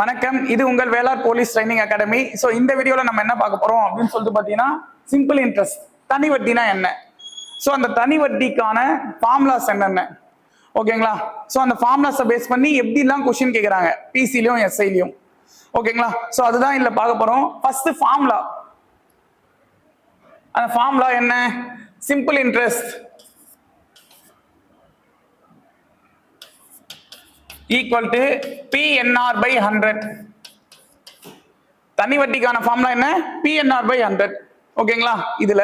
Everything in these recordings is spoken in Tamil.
வணக்கம். இது உங்கள் Velar police training academy. So இந்த வீடியோவில் நம்ம என்ன பார்க்க போறோம் அப்படின்னு சொல்லிட்டு பார்த்தீங்கன்னா சிம்பிள் இன்ட்ரெஸ்ட் தனி வட்டினா என்ன? ஸோ அந்த தனி வட்டிக்கான ஃபார்முலாஸ் என்னென்ன? ஓகேங்களா? ஸோ அந்த ஃபார்முலாஸை பேஸ் பண்ணி எப்படிலாம் கொஷின் கேட்குறாங்க பிசிலையும் எஸ்ஐலையும் ஓகேங்களா? ஸோ அதுதான் இதில் பார்க்க போறோம். ஃபர்ஸ்ட் ஃபார்முலா அந்த ஃபார்முலா என்ன? Simple interest equal to PNR by hundred தனி வட்டிக்கான ஃபார்ம்லாம் என்ன? பிஎன்ஆர் பை ஹண்ட்ரட் ஓகேங்களா இதுல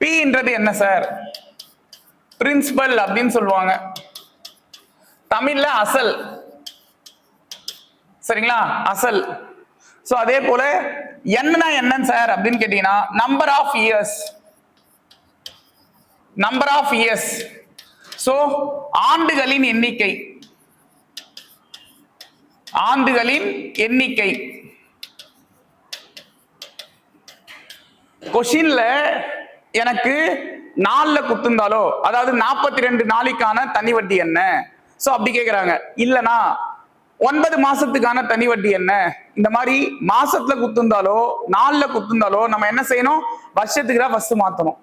பின்றது என்ன சார் பிரின்சிபல் அப்படின்னு சொல்லுவாங்க. தமிழ்ல அசல். சரிங்களா? அசல். ஸோ அதே போல என்னன்னா என்னன்னு சார் அப்படின்னு கேட்டீங்கன்னா number of years number of years so ஆண்டுகளின் எண்ணிக்கை. ஆண்டுகளின் எண்ணிக்கை. கொஷின்ல எனக்கு நாலுல குத்துந்தாலோ அதாவது நாற்பத்தி ரெண்டு நாளைக்கான தனி வட்டி என்ன? சோ அப்படி கேக்குறாங்க. இல்லனா ஒன்பது மாசத்துக்கான தனி வட்டி என்ன? இந்த மாதிரி மாசத்துல குத்துந்தாலோ நாலுல குத்துந்தாலோ நம்ம என்ன செய்யணும்? வருஷத்துக்கு தான் ஃபர்ஸ்ட் மாத்தணும்.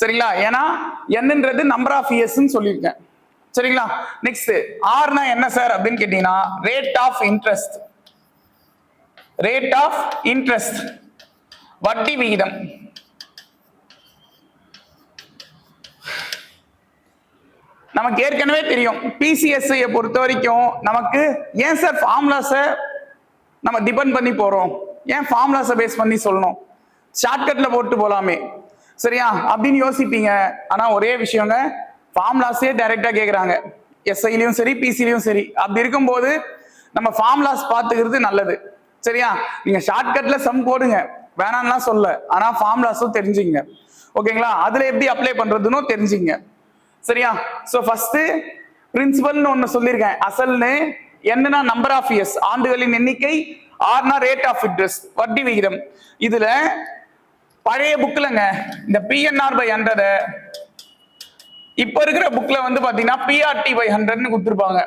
சரிங்களா? ஏன்னா என்னன்றது நம்பர் ஆஃப் இயர்ஸ்ன்னு சொல்லியிருக்கேன். சரிங்களா? நெக்ஸ்ட் ஆர்னா என்ன சார் அப்படின்னு கேட்டீங்கன்னா rate of interest rate of interest வட்டி விகிதம். நமக்கு ஏற்கனவே தெரியும். பிசிஎஸ்ஐ பொறுத்த வரைக்கும் நமக்கு ஏன் சார் ஃபார்முலாஸை நம்ம டிபெண்ட் பண்ணி போறோம்? ஏன் ஃபார்முலாஸை பேஸ் பண்ணி சொல்லணும்? ஷார்ட்கட்ல போட்டு போலாமே. சரியா? அப்படின்னு யோசிப்பீங்க. ஆனா ஒரே விஷயங்க ஃபார்ம்லாஸே டைரக்டா கேட்குறாங்க எஸ்ஐலையும் சரி பிசிலையும் சரி. அப்படி இருக்கும்போது நம்ம ஃபார்முலாஸ் பார்த்துக்கிறது நல்லது. சரியா? நீங்க ஷார்ட்கட்ல சம் போடுங்க. வேணாம்லாம் சொல்ல. ஆனா ஃபார்முலாஸும் தெரிஞ்சுங்க ஓகேங்களா அதுல எப்படி அப்ளை பண்றதுன்னு தெரிஞ்சுங்க சரியா? சோ ஃபர்ஸ்ட் பிரின்சிபல்னு ஒன்று சொல்லியிருக்கேன். அசல்னு என்னன்னா நம்பர் ஆஃப் இயர்ஸ் ஆண்டுகளின் எண்ணிக்கை ஆர்னா ரேட் ஆஃப் இன்ட்ரெஸ்ட் வட்டி விகிதம். இதுல பழைய புக்லங்க இந்த பிஎன்ஆர் பை ஹண்ட்ரட இப்ப இருக்கிற புக்ல வந்து பாத்தீங்கன்னா பிஆர்டி பை ஹண்ட்ரட்னு கொடுத்துருப்பாங்க.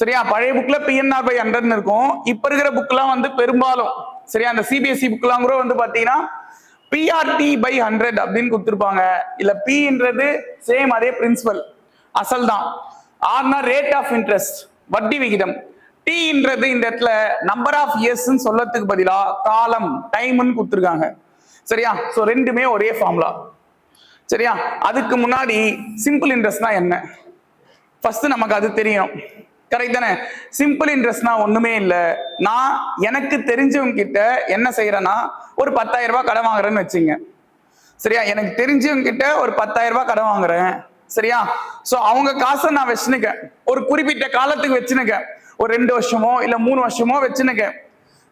சரியா? பழைய புக்ல பிஎன்ஆர் பை ஹண்ட்ரட்னு இருக்கும். இப்ப இருக்கிற புக்லாம் வந்து பெரும்பாலும் சரியா? அந்த சிபிஎஸ்சி புக்லாம் கூட வந்து பாத்தீங்கன்னா பிஆர்டி பை ஹண்ட்ரட் அப்படின்னு கொடுத்துருப்பாங்க. இல்ல பின்றது சேம் அதே பிரின்சிபல் அசல் தான். ஆர்னா ரேட் ஆஃப் இன்ட்ரெஸ்ட் வட்டி விகிதம். டீன்றது இந்த இடத்துல நம்பர் ஆஃப் இயர்ஸ்ன்னு சொல்லத்துக்கு பதிலாக காலம் டைம்னு கொடுத்துருக்காங்க. சரியா? ஸோ ரெண்டுமே ஒரே ஃபார்முலா சரியா? அதுக்கு முன்னாடி சிம்பிள் இன்ட்ரெஸ்ட்னா என்ன? ஃபர்ஸ்ட் நமக்கு அது தெரியும். கரெக்ட் தானே? சிம்பிள் இன்ட்ரெஸ்ட்னா ஒண்ணுமே இல்லை. நான் எனக்கு தெரிஞ்சவங்க கிட்ட என்ன செய்யறேன்னா ஒரு பத்தாயிரம் ரூபாய் கடன் வாங்குறேன்னு வச்சுங்க. சரியா? எனக்கு தெரிஞ்சவங்க கிட்ட ஒரு பத்தாயிரம் ரூபாய் கடன் வாங்குறேன். சரியா? சோ அவங்க காசை நான் வச்சுனுக்கேன் ஒரு குறிப்பிட்ட காலத்துக்கு வச்சுனுக்கேன் ஒரு ரெண்டு வருஷமோ இல்ல மூணு வருஷமோ வச்சுனுக்கேன்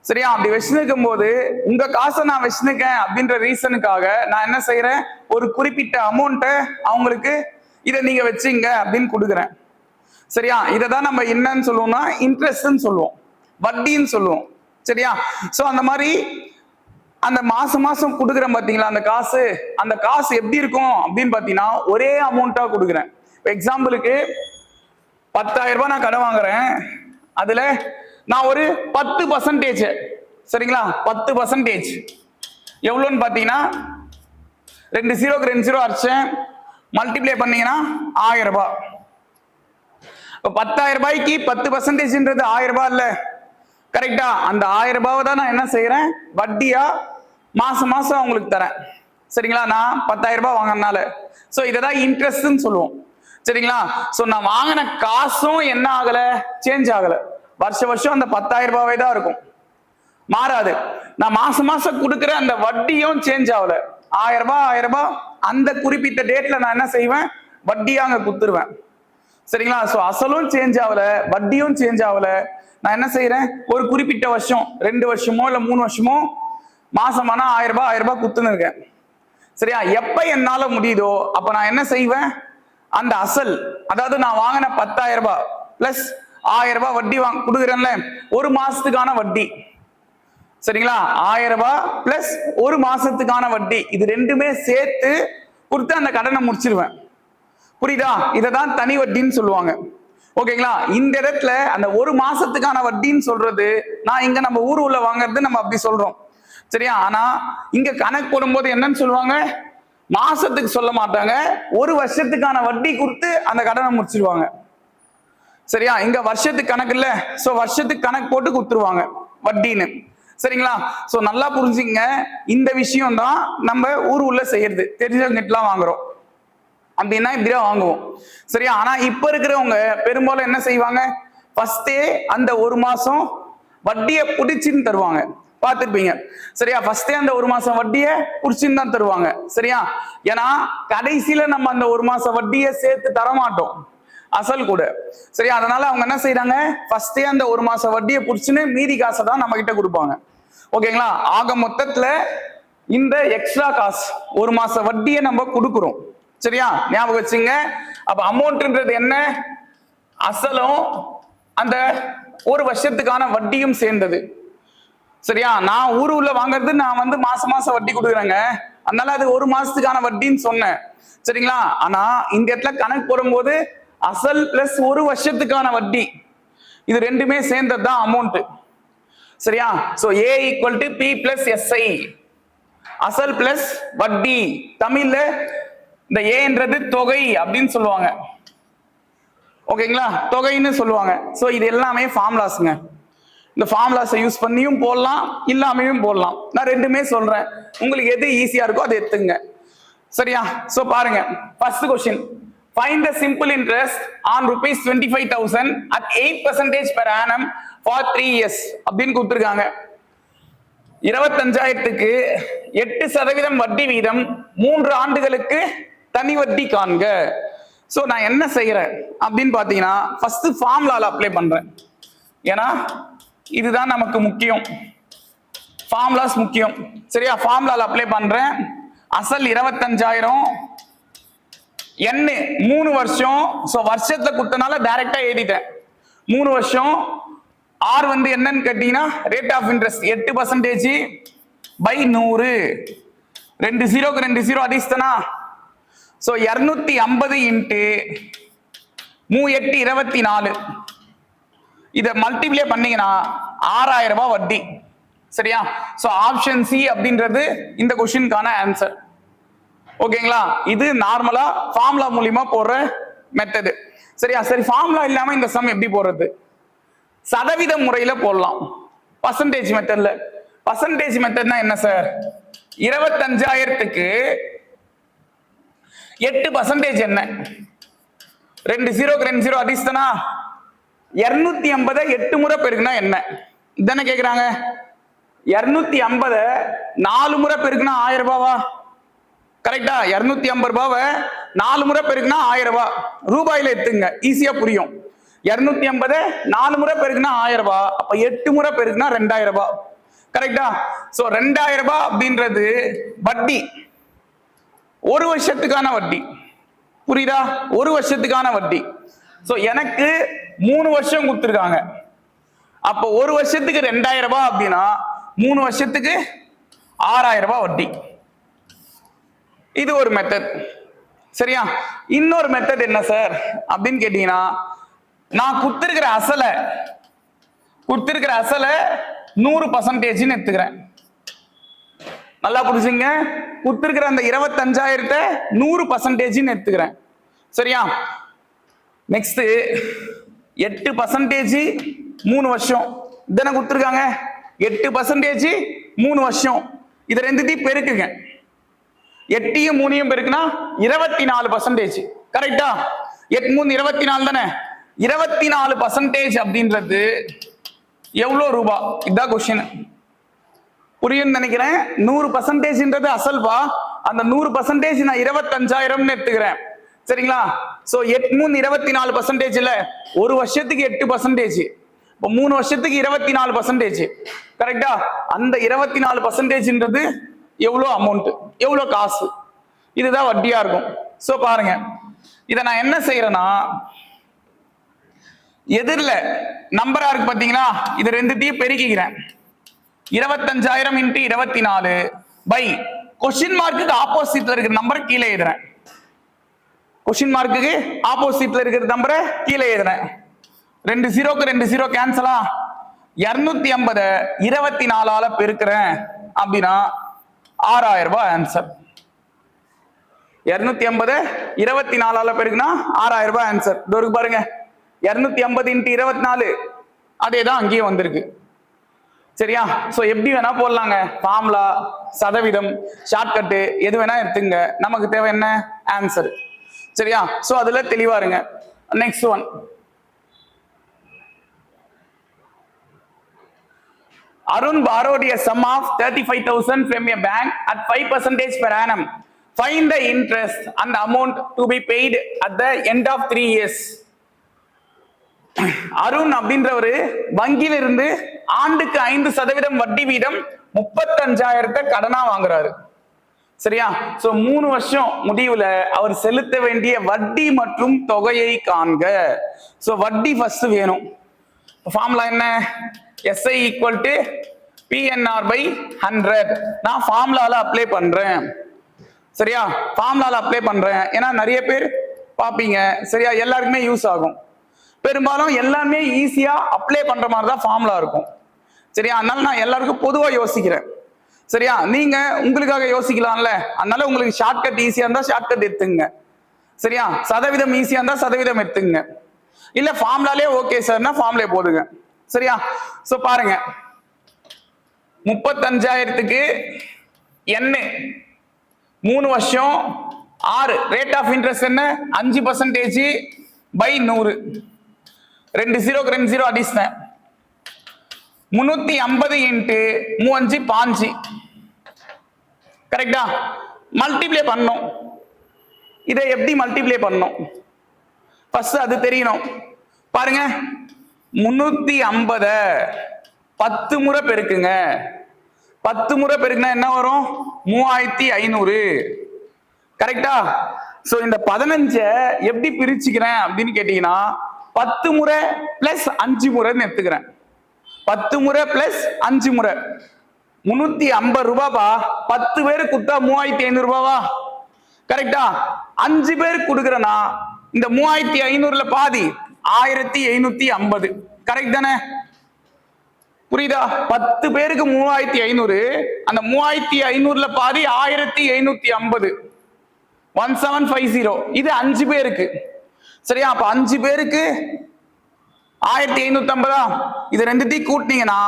சரியா? அப்படி வச்சுருக்கும் போது உங்க காசை நான் வச்சுருக்கேன் அப்படின்ற ரீசனுக்காக நான் என்ன செய்யறேன் ஒரு குறிப்பிட்ட அமௌண்ட்டை அவங்களுக்கு இதை நீங்க வச்சுங்க அப்படின்னு கொடுக்குறேன். சரியா? இதை தான் நம்ம என்னன்னு சொல்லுவோம்னா இன்ட்ரெஸ்ட்னு சொல்லுவோம். வட்டின்னு சொல்லுவோம். சரியா? ஸோ அந்த மாதிரி அந்த மாசம் மாசம் கொடுக்குறேன் பார்த்தீங்களா அந்த காசு அந்த காசு எப்படி இருக்கும் அப்படின்னு பார்த்தீங்கன்னா ஒரே அமௌண்ட்டாக கொடுக்குறேன். இப்போ எக்ஸாம்பிளுக்கு பத்தாயிரம் ரூபாய் நான் கடன் வாங்குறேன். அதுல நான் ஒரு பத்து பர்சன்டேஜ் சரிங்களா? பத்து பர்சன்டேஜ் எவ்வளோன்னு பார்த்தீங்கன்னா ரெண்டு ஜீரோக்கு ரெண்டு ஜீரோ அடிச்சேன். மல்டிப்ளை பண்ணீங்கன்னா ஆயிரம் ரூபாய். இப்போ பத்தாயிரம் ரூபாய்க்கு பத்து பர்சன்டேஜ்ன்றது ஆயிரம் ரூபாய் இல்லை. கரெக்டா அந்த ஆயிரம் ரூபாவை தான் நான் என்ன செய்கிறேன் வட்டியா மாசம் மாசம் அவங்களுக்கு தரேன். சரிங்களா? நான் பத்தாயிரம் ரூபாய் வாங்கினால ஸோ இதை தான் இன்ட்ரெஸ்ட்னு சொல்லுவோம். சரிங்களா? ஸோ நான் வாங்கின காசும் என்ன ஆகலை? சேஞ்ச் ஆகலை. வருஷ வருஷம் அந்த பத்தாயிரம் ரூபாவே தான் இருக்கும். மாறாது. நான் மாசம் மாசம் கொடுக்குற அந்த வட்டியும் சேஞ்ச் ஆகல. ஆயிரம் ரூபாய் ஆயிரம் ரூபாய் அந்த குறிப்பிட்ட டேட்ல நான் என்ன செய்வேன்? வட்டியா அங்க குத்துருவேன் சரிங்களா? சோ அசலும் சேஞ்ச் ஆகல வட்டியும் சேஞ்ச் ஆகல. நான் என்ன செய்யறேன் ஒரு குறிப்பிட்ட வருஷம் ரெண்டு வருஷமோ இல்ல மூணு வருஷமோ மாசமானா ஆயிரம் ரூபாய் ஆயிரம் ரூபாய் குத்துன்னு இருக்கேன். சரியா? எப்ப என்னால முடியுதோ அப்ப நான் என்ன செய்வேன்? அந்த அசல் அதாவது நான் வாங்கின பத்தாயிரம் ரூபாய் பிளஸ் ஆயிரம் ரூபாய் வட்டி வாங்க கொடுக்குறேன்ல. ஒரு மாசத்துக்கான வட்டி. சரிங்களா? ஆயிரம் ரூபாய் பிளஸ் ஒரு மாசத்துக்கான வட்டி. இது ரெண்டுமே சேர்த்து கொடுத்து அந்த கடனை முடிச்சிருவேன். புரியுதா? இதை தான் தனி வட்டின்னு சொல்லுவாங்க. ஓகேங்களா? இந்த இடத்துல அந்த ஒரு மாசத்துக்கான வட்டின்னு சொல்றது நான் இங்க நம்ம ஊர் உள்ள வாங்குறது நம்ம அப்படி சொல்றோம். சரியா? ஆனா இங்க கணக்கு போடும்போது என்னன்னு சொல்லுவாங்க? மாசத்துக்கு சொல்ல மாட்டாங்க. ஒரு வருஷத்துக்கான வட்டி கொடுத்து அந்த கடனை முடிச்சிருவாங்க. சரியா? இங்க வருஷத்துக்கு கணக்கு இல்ல. சோ வருஷத்துக்கு கணக்கு போட்டு கொடுத்துருவாங்க. வட்டின்னு. சரிங்களா? சோ நல்லா புரிஞ்சுங்க இந்த விஷயம் தான் நம்ம ஊர் உள்ள செய்யறது. தெரிஞ்சவங்கிட்டலாம் வாங்குறோம். அப்படின்னா இப்படிதான் வாங்குவோம். சரியா? ஆனா இப்ப இருக்கிறவங்க பெரும்பாலும் என்ன செய்வாங்க? ஃபர்ஸ்டே அந்த ஒரு மாசம் வட்டியை பிடிச்சின்னு தருவாங்க. பார்த்துருப்பீங்க. சரியா? ஃபர்ஸ்டே அந்த ஒரு மாசம் வட்டியை பிடிச்சின்னு தான் தருவாங்க. சரியா? ஏன்னா கடைசியில நம்ம அந்த ஒரு மாசம் வட்டியை சேர்த்து தர மாட்டோம் அசல் கூட. சரியா? அதனால அவங்க என்ன செய்யறாங்க ஃபர்ஸ்டே அந்த ஒரு மாசம் வட்டியை புடிச்சுன்னு மீதி காசை தான் நம்ம கிட்ட கொடுப்பாங்க. ஓகேங்களா ஆக மொத்தத்துல இந்த எக்ஸ்ட்ரா காசு ஒரு மாச வட்டியை நம்ம கொடுக்குறோம். சரியா? ஞாபகம் வச்சுங்க. அப்ப அமௌண்ட்ன்றது என்ன? அசலும் அந்த ஒரு வருஷத்துக்கான வட்டியும் சேர்ந்தது. சரியா? நான் ஊர் உள்ள வாங்குறது நான் வந்து மாசம் மாசம் வட்டி கொடுக்குறேங்க. அதனால அது ஒரு மாசத்துக்கான வட்டின்னு சொன்னேன். சரிங்களா? ஆனா இந்த இடத்துல கணக்கு போடும்போது அசல் பிளஸ் ஒரு வருஷத்துக்கான வட்டி. இது ரெண்டுமே சேர்ந்தது தான் அமௌண்ட் சரியா so A equal to P plus SI அசல் பிளஸ் வட்டி. தமிழ்ல இந்த ஏன்றது தொகை அப்படின்னு சொல்லுவாங்க. ஓகேங்களா தொகைன்னு சொல்லுவாங்க. ஸோ இது எல்லாமே ஃபார்முலாஸ்ங்க இந்த ஃபார்முலாஸை யூஸ் பண்ணியும் போடலாம் இல்லாமையும் போடலாம். நான் ரெண்டுமே சொல்றேன். உங்களுக்கு எது ஈஸியா இருக்கோ அதை எடுத்துங்க சரியா? ஸோ பாருங்க. First question find the simple interest on rupees twenty five thousand at eight percentage per annum for three years அப்படின்னு கொடுத்துருக்காங்க. இருபத்தஞ்சாயிரத்துக்கு எட்டு சதவீதம் வட்டி வீதம் மூன்று ஆண்டுகளுக்கு தனி வட்டி காண்க. ஸோ நான் என்ன செய்யறேன் அப்படின்னு பார்த்தீங்கன்னா ஃபர்ஸ்ட் ஃபார்முலால அப்ளை பண்றேன். ஏன்னா இதுதான் நமக்கு முக்கியம். ஃபார்முலாஸ் முக்கியம். சரியா? ஃபார்முலால அப்ளை பண்றேன். அசல் இருபத்தஞ்சாயிரம் என்ன மூணு வருஷம். சோ வருஷத்துல குத்தனால டைரக்டா எழுதிட்டேன். மூணு வருஷம். ஆர் வந்து என்னன்னு கேட்டீங்கன்னா ரேட் ஆஃப் இன்ட்ரெஸ்ட் எட்டு பர்சன்டேஜ் பை நூறு. ரெண்டு ஜீரோக்கு ரெண்டு ஜீரோ அதிர்ஷ்டனா? ஸோ இரநூத்தி ஐம்பது இன்ட்டு மூ எட்டு இருபத்தி நாலு. இதை மல்டிப்ளை பண்ணீங்கன்னா ஆறாயிரம் ரூபாய் வட்டி சரியா? ஸோ ஆப்ஷன் சி அப்படின்றது இந்த கொஸ்டினுக்கான ஆன்சர் ஓகேங்களா? இது நார்மலா ஃபார்முலா மூலியமா போடுற மெத்தடு சரியா? சரி ஃபார்முலா இல்லாம இந்த சம் எப்படி போடுறது? சதவீத முறையில போடலாம். பர்சன்டேஜ் மெத்தட்ல பர்சன்டேஜ் மெத்தட்னா என்ன சார் இருபத்தஞ்சாயிரத்துக்கு எட்டு பர்சன்டேஜ் என்ன? ரெண்டு ஜீரோக்கு ரெண்டு ஜீரோ அதிர்ஷ்டனா? இருநூத்தி ஐம்பதை எட்டு முறை பெருக்குனா என்ன? இதானே கேட்குறாங்க இருநூத்தி ஐம்பதை நாலு முறை பெருக்குனா ஆயிரம் ரூபாவா? கரெக்டா இரநூத்தி ஐம்பது ரூபாவை நாலு முறை பெருக்குனா ஆயிரம் ரூபாய் ரூபாயில எடுத்துங்க ஈஸியா புரியும். இரநூத்தி ஐம்பது நாலு முறை பெருக்குனா ஆயிரம் ரூபாய் அப்ப எட்டு முறை பெருக்குனா ரெண்டாயிரம் ரூபாய் கரெக்டா? சோ ரெண்டாயிரம் ரூபாய் அப்படின்றது வட்டி. ஒரு வருஷத்துக்கான வட்டி. புரியுதா? ஒரு வருஷத்துக்கான வட்டி. சோ எனக்கு மூணு வருஷம் கொடுத்துருக்காங்க. அப்போ ஒரு வருஷத்துக்கு ரெண்டாயிரம் ரூபாய் அப்படின்னா மூணு வருஷத்துக்கு ஆறாயிரம் ரூபாய் வட்டி. இது ஒரு மெத்தட் சரியா? இன்னொரு மெத்தட் என்ன சார் அப்படின்னு கேட்டீங்கன்னா நான் குத்திருக்கிற அசலை குத்திருக்கிற அசலை நூறு பர்சன்டேஜ்னு எடுத்துக்கிறேன். நல்லா புரிஞ்சுங்க? குத்திருக்கிற அந்த இருபத்தஞ்சாயிரத்தை நூறு பர்சன்டேஜ்னு எடுத்துக்கிறேன். சரியா? நெக்ஸ்ட் எட்டு பர்சன்டேஜ் மூணு வருஷம். இதனை கொடுத்துருக்காங்க? எட்டு பர்சன்டேஜ் மூணு வருஷம். இதை ரெண்டுத்தையும் பெருக்குங்க. எட்டையும் மூணையும் பெருக்குனா இருபத்தி நாலு பர்சன்டேஜ் கரெக்டா எட்டு மூணு இருபத்தி நாலு தானே? இருபத்தி நாலு பர்சன்டேஜ் அப்படின்றது எவ்வளோ ரூபா? இதான் கொஸ்டின் புரியும் நினைக்கிறேன். நூறு பர்சன்டேஜ்ன்றது அசல்பா அந்த நூறு பர்சன்டேஜ் நான் இருபத்தஞ்சாயிரம்னு எடுத்துக்கிறேன். சரிங்களா? ஸோ எட் மூணு இருபத்தி நாலு பர்சன்டேஜ் இல்லை. ஒரு வருஷத்துக்கு எட்டு பர்சன்டேஜ் இப்போ மூணு வருஷத்துக்கு இருபத்தி நாலு பர்சன்டேஜ் கரெக்டா அந்த இருபத்தி நாலு பர்சன்டேஜ்ன்றது எவ்வளோ அமௌண்ட் எவ்வளோ காசு? இதுதான் வட்டியாக இருக்கும். ஸோ பாருங்க. இதை நான் என்ன செய்யறேன்னா எதிரில் நம்பரா இருக்கு பார்த்தீங்களா? இது ரெண்டுத்தையும் பெருக்கிக்கிறேன். இருபத்தஞ்சாயிரம் இன்ட்டு இருபத்தி நாலு பை கொஸ்டின் மார்க்குக்கு ஆப்போசிட்ல இருக்கிற நம்பரை கீழே எழுதுறேன். கொஸ்டின் மார்க்குக்கு ஆப்போசிட்ல இருக்கிற நம்பரை கீழே எழுதுறேன். ரெண்டு ஜீரோக்கு ரெண்டு ஜீரோ கேன்சலா இருநூத்தி ஐம்பதை இருபத்தி நாலால பெருக்கிறேன் அப்படின்னா ஆறாயிரம் ரூபாய் ஆன்சர் இருநூத்தி ஐம்பது இருபத்தி நாலால பெருக்குன்னா ஆறாயிரம் ரூபாய் ஆன்சர் இதோருக்கு பாருங்க. இருநூத்தி ஐம்பது இன்ட்டு இருபத்தி நாலு. அதே தான் அங்கேயும் வந்திருக்கு. சரியா? ஸோ எப்படி வேணா போடலாங்க. ஃபார்முலா சதவீதம் ஷார்ட்கட்டு எது வேணா எடுத்துங்க. நமக்கு தேவை என்ன? ஆன்சர் சரியா? ஸோ அதில் தெளிவா இருங்க. Next one Arun borrowed a sum of 35,000 from a bank at 5 five per annum. Find the interest and the amount to be paid at the end of three years. Arun அப்படின்றவரு வங்கியில இருந்து ஆண்டுக்கு ஐந்து சதவீதம் வட்டி வீதம் முப்பத்தஞ்சாயிரத்தை கடனா வாங்குறாரு. சரியா? சோ மூணு வருஷம் முடிவுல அவர் செலுத்த வேண்டிய வட்டி மற்றும் தொகையை காண்க. சோ வட்டி ஃபர்ஸ்ட் வேணும். ஃபார்முலா என்ன? SI equal to PNR by hundred நான் ஃபார்முலால அப்ளை பண்றேன். சரியா? ஃபார்முலால அப்ளை பண்றேன். ஏன்னா நிறைய பேர் பார்ப்பீங்க. சரியா? எல்லாருக்குமே யூஸ் ஆகும். பெரும்பாலும் எல்லாமே ஈஸியா அப்ளை பண்ற மாதிரி தான் ஃபார்முலா இருக்கும். சரியா? அதனால நான் எல்லாருக்கும் பொதுவாக யோசிக்கிறேன். சரியா? நீங்க உங்களுக்காக யோசிக்கலாம்ல. அதனால உங்களுக்கு ஷார்ட்கட் ஈஸியா இருந்தா ஷார்ட்கட் எடுத்துங்க. சரியா? சதவீதம் ஈஸியா இருந்தா சதவீதம் எடுத்துங்க. இல்ல ஃபார்ம்லாலே ஓகே சார்னா ஃபார்ம்லே போடுங்க சரியா? சோ பாருங்க. முப்பத்தஞ்சாயிரத்துக்கு என்ன மூணு வருஷம் ஆறு. ரேட் ஆஃப் இன்ட்ரெஸ்ட் என்ன? அஞ்சு பர்சன்டேஜ் பை நூறு. ரெண்டு ஜீரோக்கு ரெண்டு ஜீரோ அடிச்சிட்டேன் முன்னூத்தி ஐம்பது இன்ட்டு மூவஞ்சு பாஞ்சு. கரெக்டா மல்டிப்ளை பண்ணோம். இதை எப்படி மல்டிப்ளை பண்ணோம்? ஃபர்ஸ்ட் அது தெரியணும். பாருங்க. முன்னூத்தி ஐம்பத. பத்து முறை பெருக்குங்க. பத்து முறை பெருக்குனா என்ன வரும்? மூவாயிரத்தி ஐநூறு. கரெக்டா? சோ இந்த பதினஞ்ச எப்படி பிரிச்சுக்கிறேன் அப்படின்னு கேட்டீங்கன்னா பத்து முறை பிளஸ் அஞ்சு முறைன்னு எடுத்துக்கிறேன். பத்து முறை பிளஸ் அஞ்சு முறை. முன்னூத்தி ஐம்பது ரூபாவா? பத்து பேர் கொடுத்தா மூவாயிரத்தி ஐநூறு ரூபாவா? கரெக்டா? அஞ்சு பேருக்கு கொடுக்குறேன்னா இந்த மூவாயிரத்தி ஐநூறுல பாதி ஆயிரத்தி ஐநூத்தி ஐம்பது. கரெக்ட் தானே? புரியுதா? பத்து பேருக்கு மூவாயிரத்தி ஐநூறு. அந்த மூவாயிரத்தி ஐநூறுல பாதி ஆயிரத்தி ஐநூத்தி ஐம்பது. ஒன் செவன் ஃபைவ் ஜீரோ இது அஞ்சு பேருக்கு. சரியா? அப்ப அஞ்சு பேருக்கு ஆயிரத்தி ஐநூத்தி ஐம்பதா? இது ரெண்டுத்தையும் கூட்டினீங்கன்னா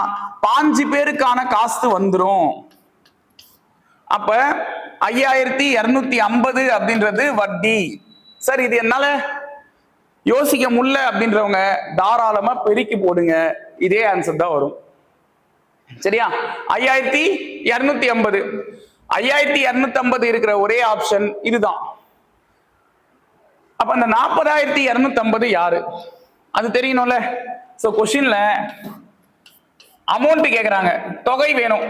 பாஞ்சு பேருக்கான காசு வந்துடும் அப்ப ஐயாயிரத்தி இருநூத்தி ஐம்பது அப்படின்றது வட்டி. சார் இது என்னால யோசிக்க முடியல அப்படின்றவங்க தாராளமா பெருக்கி போடுங்க. இதே ஆன்சர் தான் வரும். சரியா? ஐயாயிரத்தி இருநூத்தி ஐம்பது. ஐயாயிரத்தி இருநூத்தி ஐம்பது இருக்கிற ஒரே ஆப்ஷன் இதுதான். அப்ப அந்த நாற்பதாயிரத்தி இருநூத்தி ஐம்பது யாரு? அது தெரியணும்ல? சோ கொஸ்டின்ல அமௌண்ட் கேக்குறாங்க. தொகை வேணும்.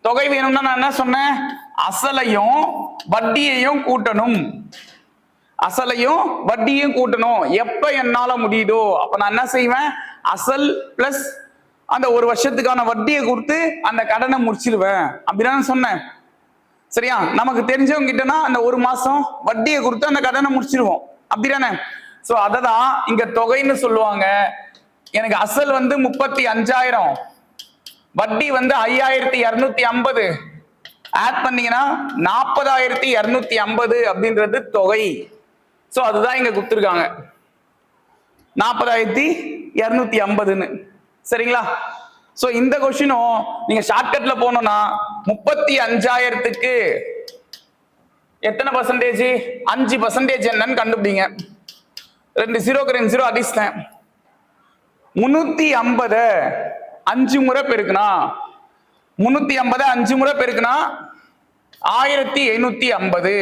தொகை வேணும்னா நான் என்ன சொன்னேன்? அசலையும் வட்டியையும் கூட்டணும். அசலையும் வட்டியும் கூட்டணும். எப்ப என்னால முடியுதோ அப்ப நான் என்ன செய்வேன்? அசல் பிளஸ் அந்த ஒரு வருஷத்துக்கான வட்டியை கொடுத்து அந்த கடனை முடிச்சிடுவேன் அப்படின்னு சொன்னேன். சரியா? நமக்கு தெரிஞ்சவங்க கிட்டனா அந்த ஒரு மாசம் வட்டியை கொடுத்து அந்த கடனை முடிச்சிருவோம். அப்படிதானே? சோ அததான் இங்க தொகைன்னு சொல்லுவாங்க. எனக்கு அசல் வந்து முப்பத்தி அஞ்சாயிரம். வட்டி வந்து ஐயாயிரத்தி இரநூத்தி ஐம்பது. ஆட் பண்ணீங்கன்னா நாற்பதாயிரத்தி இரநூத்தி ஐம்பது அப்படின்றது தொகை. சோ அதுதான் இங்க கொடுத்துருக்காங்க. நாற்பதாயிரத்தி இருநூத்தி ஐம்பதுன்னு. சரிங்களா? சோ இந்த கொஸ்டினும் நீங்க ஷார்ட்கட்ல போனோம்னா முப்பத்தி அஞ்சாயிரத்துக்கு எத்தனை பர்சன்டேஜ் அஞ்சு பர்சன்டேஜ் என்னன்னு கண்டுபிடிங்க. ரெண்டு ஜீரோக்கு ரெண்டு ஜீரோ அடிச்சிட்டேன். முன்னூத்தி ஐம்பத அஞ்சு முறை பெருக்குனா முன்னூத்தி ஐம்பது அஞ்சு முறை பெருக்குனா ஆயிரத்தி எண்ணூத்தி ஐம்பது.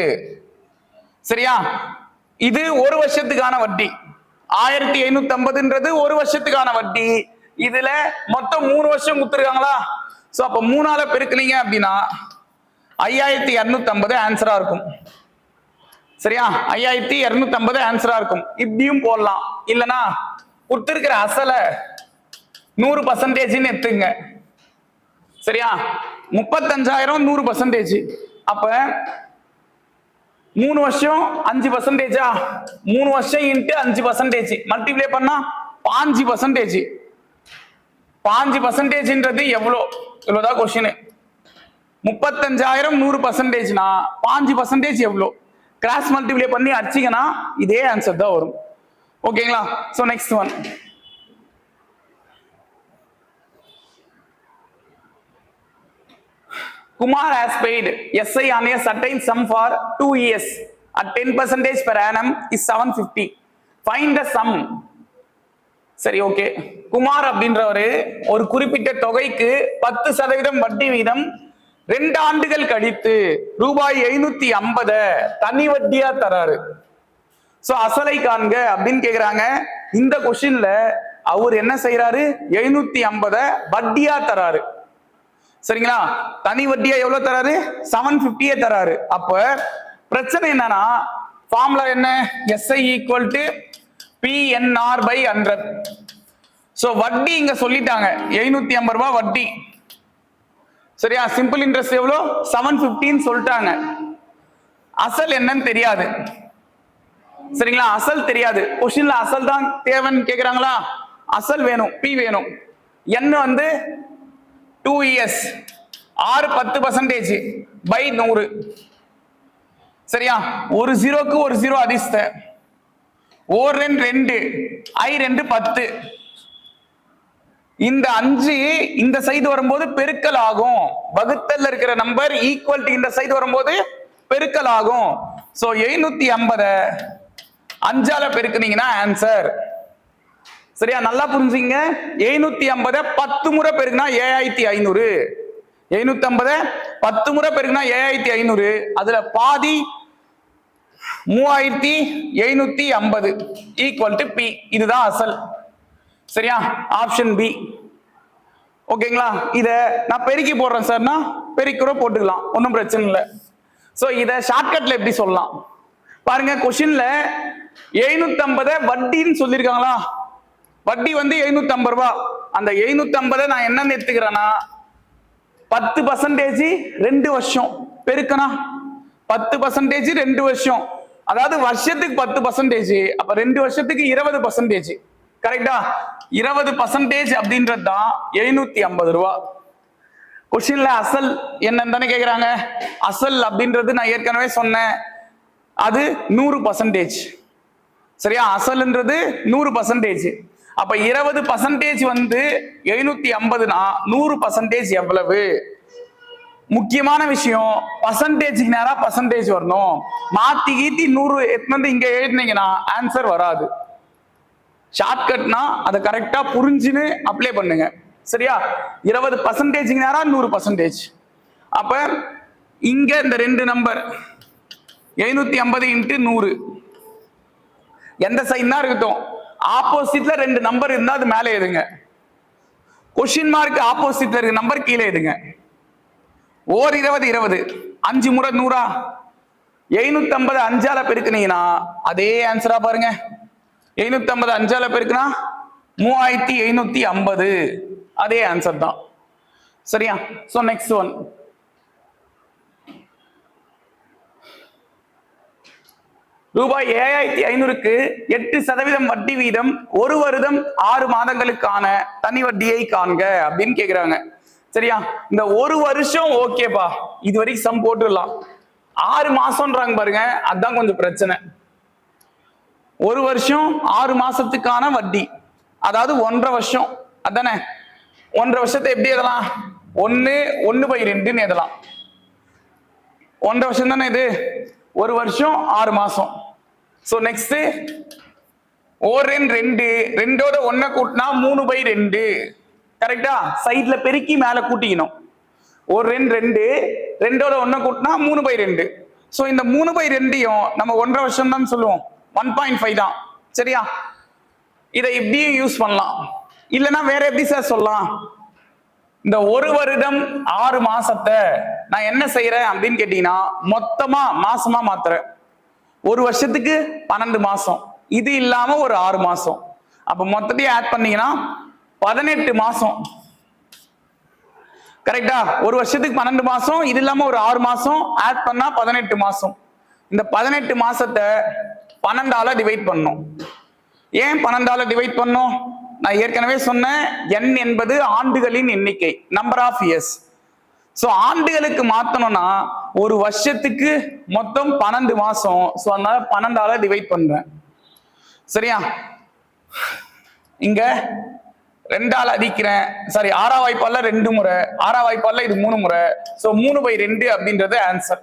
சரியா? இது ஒரு வருஷத்துக்கான வட்டி. ஆயிரத்தி ஐநூத்தி ஐம்பதுன்றது ஒரு வருஷத்துக்கான வட்டி. இதுல மொத்தம் மூணு வருஷம் கொடுத்துருக்காங்களா? சோ அப்ப மூணால பெருக்குனீங்க அப்படின்னா ஐயாயிரத்தி இருநூத்தி ஐம்பது ஆன்சரா இருக்கும். சரியா? ஐயாயிரத்தி இருநூத்தி ஐம்பது ஆன்சரா இருக்கும். இப்படியும் போடலாம். இல்லனா கொடுத்துருக்கிற அசலை நூறு பர்சன்டேஜ்னு எடுத்துங்க. சரியா? முப்பத்தஞ்சாயிரம் நூறு பர்சன்டேஜ் அப்ப மூணு வருஷம் அஞ்சு பர்சன்டேஜா மூணு வருஷம் இன்ட்டு அஞ்சு பர்சன்டேஜ் மல்டிப்ளை பண்ணா பாஞ்சு பர்சன்டேஜ் பாஞ்சு பர்சன்டேஜ்ன்றது எவ்வளோ இவ்வளோதான் கொஸ்டின் முப்பத்தஞ்சாயிரம் நூறு பர்சன்டேஜ்னா பாஞ்சு பர்சன்டேஜ் எவ்வளோ கிராஸ் மல்டிப்ளை பண்ணி அடிச்சிங்கன்னா இதே ஆன்சர் தான் வரும் ஓகேங்களா so next one Kumar has paid SI on a certain sum for two years at 10 percentage per annum is 750. Find the sum. சரி ஓகே குமார் அப்படின்றவரு ஒரு குறிப்பிட்ட தொகைக்கு பத்து சதவீதம் வட்டி வீதம் ரெண்டு ஆண்டுகள் கழித்து ரூபாய் எழுநூத்தி ஐம்பத தனி வட்டியா தராரு. சோ அசலை காண்க அப்படின்னு கேக்குறாங்க. இந்த கொஸ்டின்ல அவர் என்ன செய்யறாரு எழுநூத்தி ஐம்பத வட்டியா தராரு. சரிங்களா? தனி வட்டியா எவ்வளவு தராரு? செவன் பிப்டியே தராரு. அப்ப பிரச்சனை என்னன்னா ஃபார்முலா என்ன? SI equal to PNR by hundred so வட்டி இங்க சொல்லிட்டாங்க. எழுநூத்தி ஐம்பது ரூபாய் வட்டி. சரியா? சிம்பிள் இன்ட்ரெஸ்ட் எவ்வளோ? செவன் பிப்டின்னு சொல்லிட்டாங்க. அசல் என்னன்னு தெரியாது. சரிங்களா? அசல் தெரியாது. கொஸ்டின்ல அசல் தான் தேவைன்னு கேக்குறாங்களா? அசல் வேணும். பி வேணும். என்ன வந்து டூ இயர்ஸ் ஆறு பத்து பர்சன்டேஜ் பை நூறு. சரியா? ஒரு ஜீரோக்கு ஒரு ஜீரோ அதிர்ஷ்ட. ஓர் ரெண்டு ரெண்டு ஐ ரெண்டு பத்து. இந்த அஞ்சு இந்த சைடு வரும்போது பெருக்கல் ஆகும். வகுத்தல்ல இருக்கிற நம்பர் ஈக்குவல்டி இந்த சைடு வரும்போது பெருக்கல் ஆகும். சோ எழுநூத்தி ஐம்பத. அஞ்சால பெருக்குனீங்கன்னா ஆன்சர் சரியா? நல்லா புரிஞ்சுங்க. எழுநூத்தி ஐம்பதை பத்து முறை பெருக்குனா ஏழாயிரத்தி ஐநூறு. எழுநூத்தி ஐம்பதை பத்து முறை பெருக்குனா ஏழாயிரத்தி ஐநூறு. அதுல பாதி மூவாயிரத்தி எழுநூத்தி ஐம்பது. ஈக்குவல் டு பி இதுதான் அசல். சரியா? ஆப்ஷன் பி ஓகேங்களா? இத நான் பெருக்கி போடுறேன் சார்னா பெருக்கிற போட்டுக்கலாம். ஒன்றும் பிரச்சனை இல்லை. ஸோ இதை ஷார்ட்கட்ல எப்படி சொல்லலாம்? பாருங்க கொஷின்ல எழுநூத்தி ஐம்பதை வட்டின்னு சொல்லியிருக்காங்களா? வட்டி வந்து எழுநூத்தி ஐம்பது ரூபா. அந்த எழுநூத்தி ஐம்பதை நான் என்னன்னு எடுத்துக்கிறேன்னா பத்து பர்சன்டேஜ் ரெண்டு வருஷம். பெருக்கணா? பத்து பர்சன்டேஜ் ரெண்டு வருஷம். அதாவது வருஷத்துக்கு பத்து பர்சன்டேஜ் அப்ப ரெண்டு வருஷத்துக்கு இருபது பர்சன்டேஜ் கரெக்டா இருபது பர்சன்டேஜ் அப்படின்றது தான் எழுநூத்தி ஐம்பது ரூபா. கொஸ்டின்ல அசல் என்னன்னு தானே கேக்குறாங்க? அசல் அப்படின்றது நான் ஏற்கனவே சொன்னேன். அது நூறு பர்சன்டேஜ் சரியா? அசல்ன்றது நூறு பர்சன்டேஜ் அப்ப இருபது பர்சன்டேஜ் வந்து எழுநூத்தி ஐம்பதுனா நூறு பர்சன்டேஜ் எவ்வளவு? முக்கியமான விஷயம் பர்சன்டேஜுக்கு நேரா பர்சன்டேஜ் வரணும். மாத்தி கீத்தி நூறு எத்தனை வந்து இங்க எழுதினீங்கன்னா ஆன்சர் வராது. ஷார்ட்கட்னா அதை கரெக்டா புரிஞ்சுன்னு அப்ளை பண்ணுங்க. சரியா? இருபது பர்சன்டேஜுக்கு நேரா நூறு பர்சன்டேஜ் அப்ப இங்க இந்த ரெண்டு நம்பர் எழுநூத்தி ஐம்பது இன்ட்டு நூறு. எந்த சைன் தான் இருக்கட்டும்? ஆப்போசிட்ல ரெண்டு நம்பர் இருந்தா அது மேலே எழுதுங்க கொஷின் மார்க் ஆப்போசிட்ல இருக்க நம்பர் கீழே எழுதுங்க ஓர் இருபது இருபது. அஞ்சு முறை நூறா. எழுநூத்தி ஐம்பது அஞ்சால பெருக்குனீங்கன்னா அதே ஆன்சரா பாருங்க. எழுநூத்தி ஐம்பது அஞ்சால பெருக்குனா மூவாயிரத்தி எழுநூத்தி ஐம்பது. அதே ஆன்சர் தான். சரியா? சோ நெக்ஸ்ட் ஒன் ரூபாய் ஏழாயிரத்தி ஐநூறுக்கு எட்டு சதவீதம் வட்டி வீதம் ஒரு வருடம் ஆறு மாதங்களுக்கான தனி வட்டியை காண்க அப்படின்னு கேக்குறாங்க. சரியா? இந்த ஒரு வருஷம் ஓகேப்பா. இது வரைக்கும் சம் போட்டுடலாம். ஆறு மாசம்ன்றாங்க பாருங்க அதான் கொஞ்சம் பிரச்சனை. ஒரு வருஷம் ஆறு மாசத்துக்கான வட்டி. அதாவது ஒன்றரை வருஷம். அதானே? ஒன்றரை வருஷத்தை எப்படி எதலாம் ஒன்னு ஒன்னு பை ரெண்டுன்னு எதலாம் ஒன்றரை வருஷம் தானே இது? ஒரு வருஷம் ஆறு மாசம். ஸோ நெக்ஸ்ட் ஓர் ரெண்டு ரெண்டு ரெண்டோட ஒன்ன கூட்டினா மூணு பை ரெண்டு. கரெக்டா சைட்ல பெருக்கி மேல கூட்டிக்கணும். ஒரு ரெண்டு ரெண்டு ரெண்டோட ஒன்ன கூட்டினா மூணு பை ரெண்டு. ஸோ இந்த மூணு பை ரெண்டையும் நம்ம ஒன்றரை வருஷம் தான் சொல்லுவோம். ஒன் பாயிண்ட் ஃபைவ் தான். சரியா? இதை இப்படியும் யூஸ் பண்ணலாம். இல்லைன்னா வேற எப்படி சார் சொல்லலாம்? இந்த ஒரு வருடம் ஆறு மாசத்தை நான் என்ன செய்யறேன் அப்படின்னு கேட்டீங்கன்னா மொத்தமா மாசமா மாத்துறேன். ஒரு வருஷத்துக்கு பன்னெண்டு மாசம். இது இல்லாம ஒரு ஆறு மாசம். அப்ப மொத்தத்தையும் ஆட் பண்ணீங்கன்னா பதினெட்டு மாசம். கரெக்டா ஒரு வருஷத்துக்கு பன்னெண்டு மாசம் இது இல்லாம ஒரு ஆறு மாசம் ஆட் பண்ணா பதினெட்டு மாசம். இந்த பதினெட்டு மாசத்தை பன்னெண்டால டிவைட் பண்ணும் ஏன் பன்னெண்டால டிவைட் பண்ணும்? நான் ஏற்கனவே சொன்னேன் எண் என்பது ஆண்டுகளின் எண்ணிக்கை நம்பர் ஆஃப் இயர்ஸ் ஸோ ஆண்டுகளுக்கு மாத்தணும்னா ஒரு வருஷத்துக்கு மொத்தம் பன்னெண்டு மாசம். ஸோ அதனால பன்னெண்டால டிவைட் பண்றேன். சரியா? இங்க ரெண்டால் அடிக்கிறேன். சாரி ஆறா வாய்ப்பால ரெண்டு முறை. ஆறா வாய்ப்பால இது மூணு முறை. ஸோ மூணு பை ரெண்டு அப்படின்றது ஆன்சர்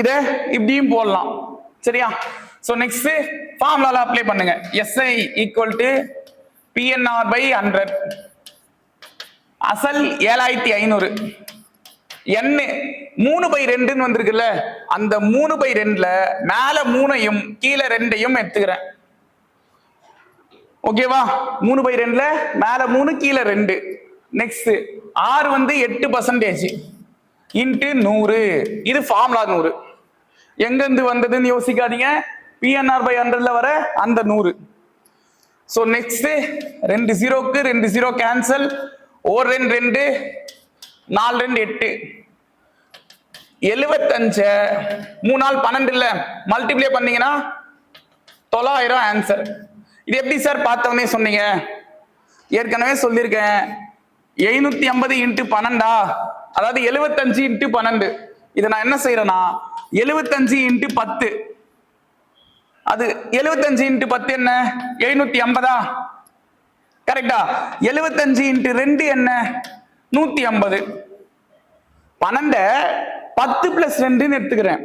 இத இப்படியும் போடலாம். சரியா? ஸோ நெக்ஸ்ட் ஃபார்முலால அப்ளை பண்ணுங்க. SI equal to PNR by hundred அசல் ஏழாயிரத்தி ஐநூறு. என்ன மூணு பை ரெண்டுன்னு வந்திருக்குல்ல அந்த மூணு பை ரெண்டுல மேல மூணையும் கீழே ரெண்டையும் எடுத்துக்கிறேன். ஓகேவா மூணு பை ரெண்டுல மேல மூணு கீழே ரெண்டு. நெக்ஸ்ட் ஆறு வந்து எட்டு பர்சன்டேஜ் இன்ட்டு நூறு. இது ஃபார்முலா நூறு. எங்கேருந்து வந்ததுன்னு யோசிக்காதீங்க. பிஎன்ஆர் பை ஹண்ட்ரட்ல வர அந்த நூறு. ஸோ நெக்ஸ்ட் ரெண்டு ஜீரோக்கு ரெண்டு ஜீரோ கேன்சல் ஓர் ரெண்டு ரெண்டு. நாலு ரெண்டு எட்டு. எழுபத்தஞ்ச மூணு நாள் பன்னெண்டு இல்ல. மல்டிப்ளை பண்ணீங்கன்னா தொள்ளாயிரம் ஆன்சர் இது எப்படி சார் பார்த்தவனே சொன்னீங்க? ஏற்கனவே சொல்லியிருக்கேன். எழுநூத்தி ஐம்பது இன்ட்டு பன்னெண்டா? அதாவது எழுபத்தஞ்சு இன்ட்டு பன்னெண்டு. இதை நான் என்ன செய்யறேன்னா எழுபத்தஞ்சு இன்ட்டு பத்து. அது எழுபத்தஞ்சு இன்ட்டு பத்து என்ன? எழுநூத்தி ஐம்பதா? கரெக்டா எழுபத்தஞ்சு இன்ட்டு ரெண்டு என்ன? நூத்தி ஐம்பது. பன்னெண்ட பத்து பிளஸ் ரெண்டுன்னு எடுத்துக்கிறேன்.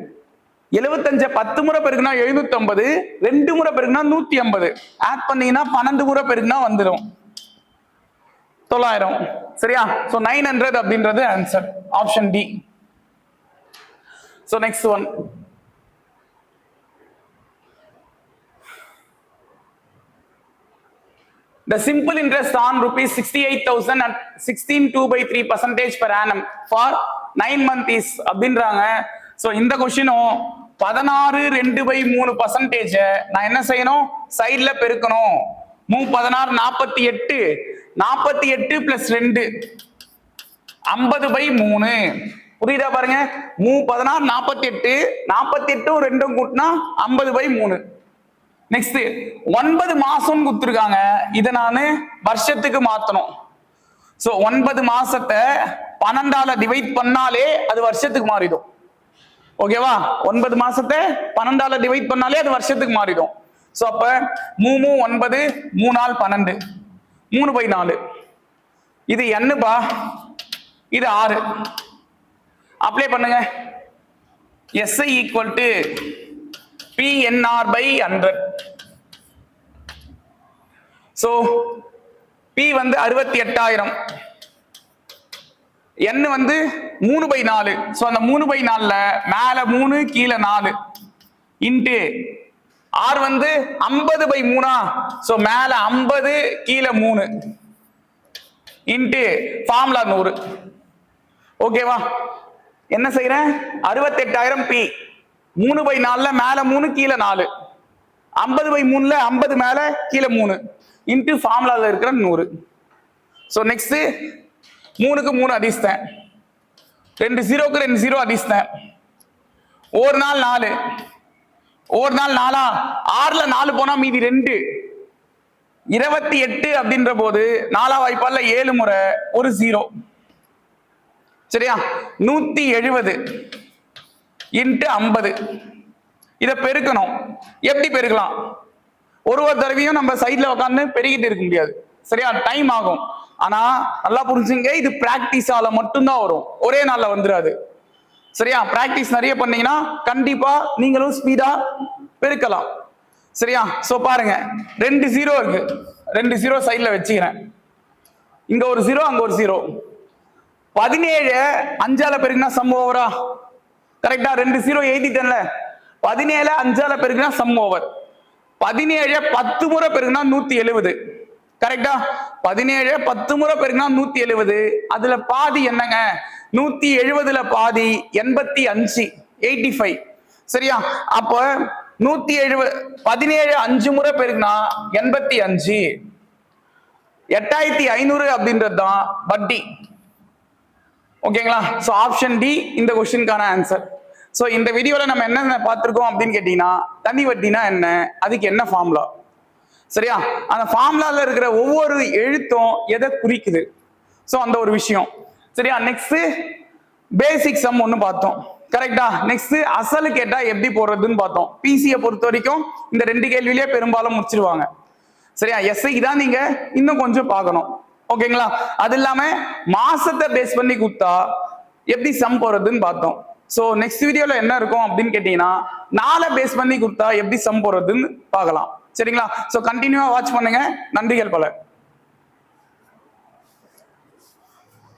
எழுபத்தஞ்ச பத்து முறை பெருக்குனா எழுநூத்தி ஐம்பது ரெண்டு முறை பெருக்குனா நூத்தி ஐம்பது. ஆட் பண்ணீங்கன்னா பன்னெண்டு முறை பெருக்குனா வந்துடும் தொள்ளாயிரம். சரியா? ஸோ நைன் ஹண்ட்ரட் அப்படின்றது answer option D so next one The simple interest on rupees 68,000 at 16.2 by 3 percentage per annum for 9 month is அப்படின்றாங்க. ஸோ இந்த கொஷினும் பதினாறு ரெண்டு பை மூணு பர்சன்டேஜ நான் என்ன செய்யணும்? சைட்ல பெருக்கணும். மூ பதினாறு நாற்பத்தி எட்டு. நாற்பத்தி எட்டு பிளஸ் ரெண்டு. ஐம்பது பை மூணு. புரியுதா பாருங்க? மூ பதினாறு நாற்பத்தி எட்டு. நாற்பத்தி எட்டும் ரெண்டும் கூட்டினா ஐம்பது பை மூணு. நெக்ஸ்ட் ஒன்பது மாசம் கொடுத்துருக்காங்க. இதை நான் வருஷத்துக்கு மாத்தணும். ஸோ ஒன்பது மாசத்தை பன்னெண்டால டிவைட் பண்ணாலே அது வருஷத்துக்கு மாறிடும். ஓகேவா ஒன்பது மாசத்தை பன்னெண்டால டிவைட் பண்ணாலே அது வருஷத்துக்கு மாறிடும். ஸோ அப்ப மூணு ஒன்பது மூணு நாள் பன்னெண்டு. மூணு பை நாலு. இது என்னப்பா இது ஆறு. அப்ளை பண்ணுங்க. SI equal to PNR by hundred so P வந்து அறுபத்தி எட்டாயிரம். என் வந்து மூணு பை நாலு. ஸோ அந்த மூணு பை நாலுல மேல மூணு கீழே நாலு. இன்ட்டு ஆர் வந்து ஐம்பது பை மூணா. ஸோ மேல ஐம்பது கீழே மூணு. இன்ட்டு ஃபார்முலா நூறு. ஓகேவா என்ன செய்யறேன் அறுபத்தெட்டாயிரம் பி மூணு பை நாலுல மேல மூணு கீழே நாலு. ஐம்பது பை மூணுல ஐம்பது மேல கீழே மூணு. இன்ட்டு ஃபார்முலாவில் இருக்கிற நூறு. ஸோ நெக்ஸ்ட்டு மூணுக்கு மூணு அடிச்சிட்டேன். ரெண்டு ஜீரோக்கு ரெண்டு ஜீரோ அடிச்சிட்டேன். ஒரு நாள் நாலு. ஒரு நாள் நாலா? ஆறுல நாலு போனா மீதி ரெண்டு. இருபத்தி எட்டு அப்படின்ற போது நாலா வாய்ப்பால ஏழு முறை ஒரு ஜீரோ சரியா? நூத்தி எழுபது இன்ட்டு ஐம்பது. இதை பெருக்கணும். எப்படி பெருக்கலாம்? ஒரு ஒரு தடவையும் நம்ம சைட்ல உட்காந்து பெருகிட்டு இருக்க முடியாது. சரியா? டைம் ஆகும். ஆனா நல்லா புரிஞ்சுங்க இது பிராக்டிஸால மட்டும்தான் வரும். ஒரே நாள்ல வந்துடாது சரியா? பிராக்டிஸ் நிறைய பண்ணீங்கன்னா கண்டிப்பா நீங்களும் ஸ்பீடா பெருக்கலாம். சரியா? சோ பாருங்க. ரெண்டு ஜீரோ இருக்கு. ரெண்டு ஜீரோ சைட்ல வச்சுக்கிறேன். இங்க ஒரு ஜீரோ அங்க ஒரு ஜீரோ பதினேழு அஞ்சால பெருக்குனா சம் ஓவரா கரெக்டா ரெண்டு ஜீரோ எழுதிட்டேன்ல பதினேழு அஞ்சால பெருக்குனா சம் ஓவர் பதினேழு பத்து முறை பெருக்குனா நூத்தி எழுபது கரெக்டா பதினேழு பத்து முறை பெருக்குனா நூத்தி எழுபது அதுல பாதி என்னங்க? நூத்தி எழுபதுல பாதி எண்பத்தி அஞ்சு எயிட்டி ஃபைவ் சரியா? அப்ப நூத்தி எழுபது பதினேழு அஞ்சு முறை பெருக்குனா எண்பத்தி அஞ்சு. எட்டாயிரத்தி ஐநூறு அப்படின்றது தான் வட்டி ஓகேங்களா ஸோ ஆப்ஷன் டி இந்த கொஸ்டினுக்கான ஆன்சர் ஸோ இந்த வீடியோவில் நம்ம என்னென்ன பார்த்துருக்கோம் அப்படின்னு கேட்டிங்கன்னா தனி வட்டினா என்ன? அதுக்கு என்ன ஃபார்முலா சரியா? அந்த ஃபார்முலாவில் இருக்கிற ஒவ்வொரு எழுத்தும் எதை குறிக்குது? ஸோ அந்த ஒரு விஷயம். சரியா? நெக்ஸ்ட்டு பேசிக் சம் ஒன்று பார்த்தோம். கரெக்டா நெக்ஸ்ட் அசலு கேட்டா எப்படி போடுறதுன்னு பார்த்தோம். பிசியை பொறுத்த வரைக்கும் இந்த ரெண்டு கேள்வியிலேயே பெரும்பாலும் முடிச்சிருவாங்க. சரியா? எஸ்ஐக்கு தான் நீங்க இன்னும் கொஞ்சம் பார்க்கணும். ஓகேங்களா அது இல்லாம மாசத்தை பேஸ் பண்ணி கொடுத்தா எப்படி சம் போறதுன்னு பார்த்தோம். சோ நெக்ஸ்ட் வீடியோல என்ன இருக்கும் அப்படின்னு கேட்டீங்கன்னா நாளை பேஸ் பண்ணி கொடுத்தா எப்படி சம் போடுறதுன்னு பார்க்கலாம். சரிங்களா? சோ கண்டினியூவா வாட்ச் பண்ணுங்க. நன்றிகள் பல.